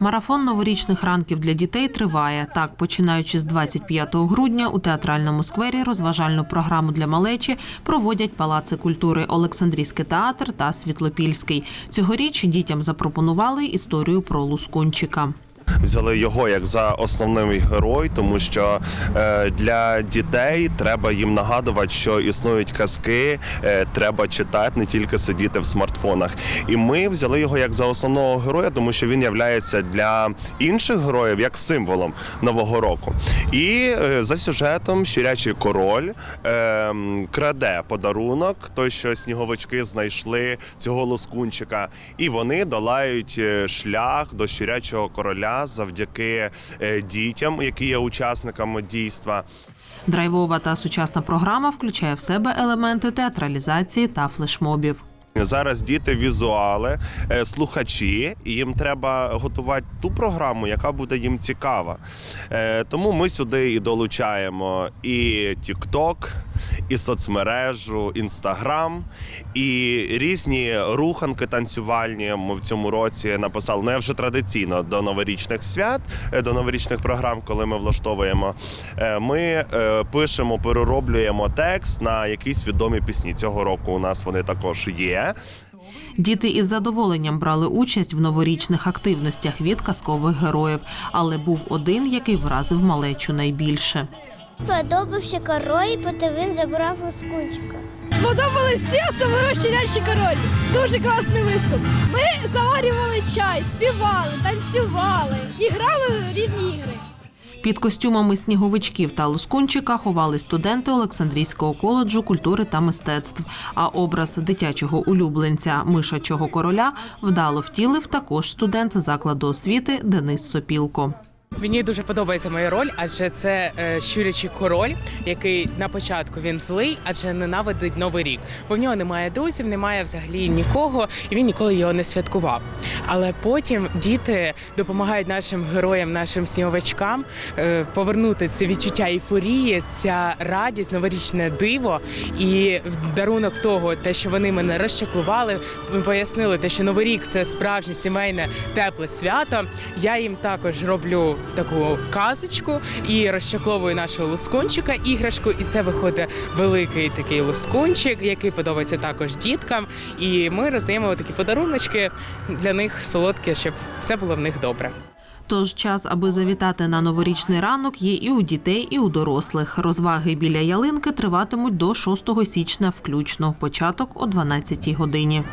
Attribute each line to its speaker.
Speaker 1: Марафон новорічних ранків для дітей триває. Так, починаючи з 25 грудня у театральному сквері розважальну програму для малечі проводять палаци культури Олександрійський театр та Світлопільський. Цьогоріч дітям запропонували історію про Лускунчика.
Speaker 2: Взяли його як за основний герой, тому що е, для дітей треба їм нагадувати, що існують казки, е, треба читати, не тільки сидіти в смартфонах. І ми взяли його як за основного героя, тому що він являється для інших героїв як символом нового року. І е, за сюжетом щурячий король краде подарунок, той, що сніговички знайшли цього лоскунчика, і вони долають шлях до щурячого короля завдяки е, дітям, які є учасниками дійства.
Speaker 1: Драйвова та сучасна програма включає в себе елементи театралізації та флешмобів.
Speaker 2: Зараз діти візуали, е, слухачі, і їм треба готувати ту програму, яка буде їм цікава. Е, Тому ми сюди і долучаємо і TikTok, і соцмережу, Інстаграм, і різні руханки танцювальні. Ми в цьому році написали. Ну я вже традиційно до новорічних свят, е, до новорічних програм, коли ми влаштовуємо. е, Ми е, пишемо, перероблюємо текст на якісь відомі пісні. Цього року у нас вони також є.
Speaker 1: Діти із задоволенням брали участь в новорічних активностях від казкових героїв, але був один, який вразив малечу найбільше.
Speaker 3: Подобався король, потім він забрав лоскунчика.
Speaker 4: Сподобались всі, особливо щенячий король. Дуже класний виступ. Ми заварювали чай, співали, танцювали і грали в різні ігри.
Speaker 1: Під костюмами сніговичків та лускунчика ховали студенти Олександрійського коледжу культури та мистецтв. А образ дитячого улюбленця мишачого короля вдало втілив також студент закладу освіти Денис Сопілко.
Speaker 5: Мені дуже подобається моя роль, адже це е, щурячий король, який на початку він злий, адже ненавидить новий рік. Бо в нього немає друзів, немає взагалі нікого, і він ніколи його не святкував. Але потім діти допомагають нашим героям, нашим сніговичкам е, повернути це відчуття ейфорії, ця радість, новорічне диво. І в дарунок того, те, що вони мене розчаклували, пояснили те, що новий рік це справжнє сімейне тепле свято. Я їм також роблю таку казочку і розчакловую нашого лускунчика іграшку. І це виходить великий такий лускунчик, який подобається також діткам. І ми роздаємо такі подаруночки для них солодкі, щоб все було в них добре.
Speaker 1: Тож час, аби завітати на новорічний ранок, є і у дітей, і у дорослих. Розваги біля ялинки триватимуть до 6 січня включно. Початок о 12 годині.